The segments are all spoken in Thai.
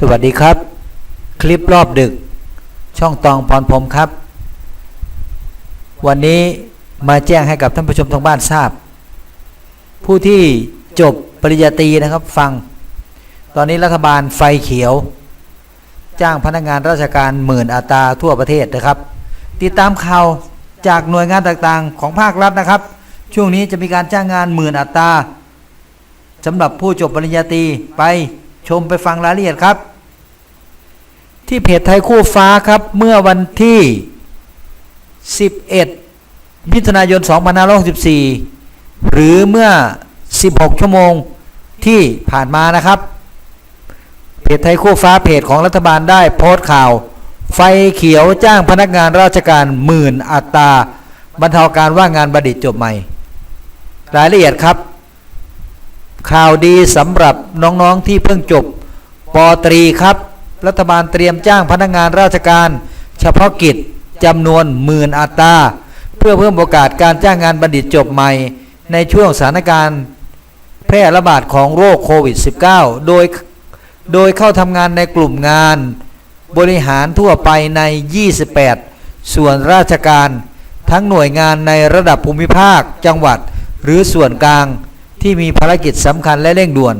สวัสดีครับ คลิปรอบดึก ช่องตองพรพรมครับ วันนี้มาแจ้งให้กับท่านผู้ชมทางบ้านทราบ ผู้ที่จบปริญญาตรีนะครับฟัง ตอนนี้รัฐบาลไฟเขียว จ้างพนักงานราชการหมื่นอัตราทั่วประเทศนะครับ ติดตามข่าวจากหน่วยงานต่างๆ ของภาครัฐนะครับ ช่วงนี้จะมีการจ้างงานหมื่นอัตราสำหรับผู้จบปริญญาตรีไป ชมไปฟังรายละเอียดครับ ที่เพจไทยคู่ฟ้าครับเมื่อวันที่ 11 มิถุนายน 2564 หรือเมื่อ 16 ชั่วโมงที่ผ่านมานะครับ เพจไทยคู่ฟ้าเพจของรัฐบาลได้โพสต์ข่าว ไฟเขียวจ้างพนักงานราชการหมื่นอัตราบรรเทาการว่างงานบัณฑิตจบใหม่ รายละเอียดครับ ข่าวดีสำหรับน้องๆที่เพิ่งจบปตรีครับ รัฐบาลเตรียมจ้างพนักงานราชการ เฉพาะกิจจำนวนหมื่นอัตราเพื่อเพิ่มโอกาสการจ้างงานบัณฑิตจบใหม่ ในช่วงสถานการณ์แพร่ระบาดของโรคโควิด -19 โดยโดยเข้าทำงานในกลุ่มงาน บริหารทั่วไปใน 28 ส่วนราชการ ทั้งหน่วยงานในระดับภูมิภาค จังหวัด หรือส่วนกลาง ที่มีภารกิจสำคัญและเร่งด่วน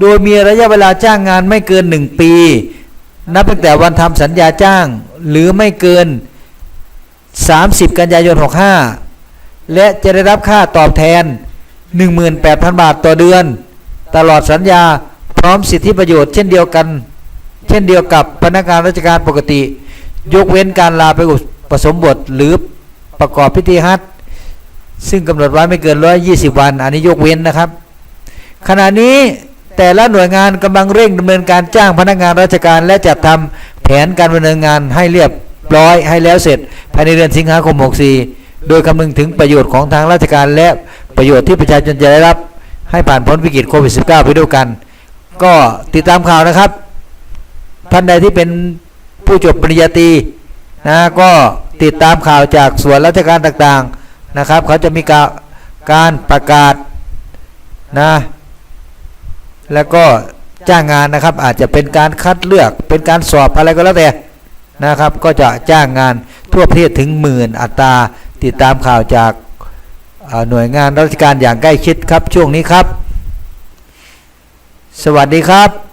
โดยมีระยะเวลาจ้างงานไม่เกิน 1 ปี นับตั้งแต่วันทำสัญญาจ้าง หรือไม่เกิน 30 กันยายน 65 และจะได้รับค่าตอบแทน 18,000 บาทต่อเดือน ตลอดสัญญาพร้อมสิทธิประโยชน์เช่นเดียวกัน เช่นเดียวกับพนักงานราชการปกติ ยกเว้นการลาไปอุปสมบทหรือประกอบพิธีฮัท ซึ่งกำหนดไว้ไม่เกิน120วัน อันนี้ยกเว้นนะครับ ขณะนี้แต่ละหน่วยงานกำลังเร่งดำเนินการจ้างพนักงานราชการ และจัดทำแผนการดำเนินงานให้เรียบร้อยให้แล้วเสร็จ ภายในเดือนสิงหาคม 64 โดยคำนึงถึงประโยชน์ของทางราชการและประโยชน์ที่ประชาชนจะได้รับ ให้ผ่านพ้นวิกฤตโควิด -19 ไปด้วยกัน ก็ติดตามข่าวนะครับ ท่านใดที่เป็นผู้จบปริญญาตรีนะก็ติดตามข่าวจากส่วนราชการต่างๆ นะครับเขาจะมีการการประกาศนะแล้วก็จ้างงานนะครับอาจจะเป็นการคัดเลือกเป็นการสอบอะไรก็แล้วแต่นะครับก็จะจ้างงานทั่วประเทศถึงหมื่นอัตราติดตามข่าวจากหน่วยงานราชการอย่างใกล้ชิดครับช่วงนี้ครับ สวัสดีครับ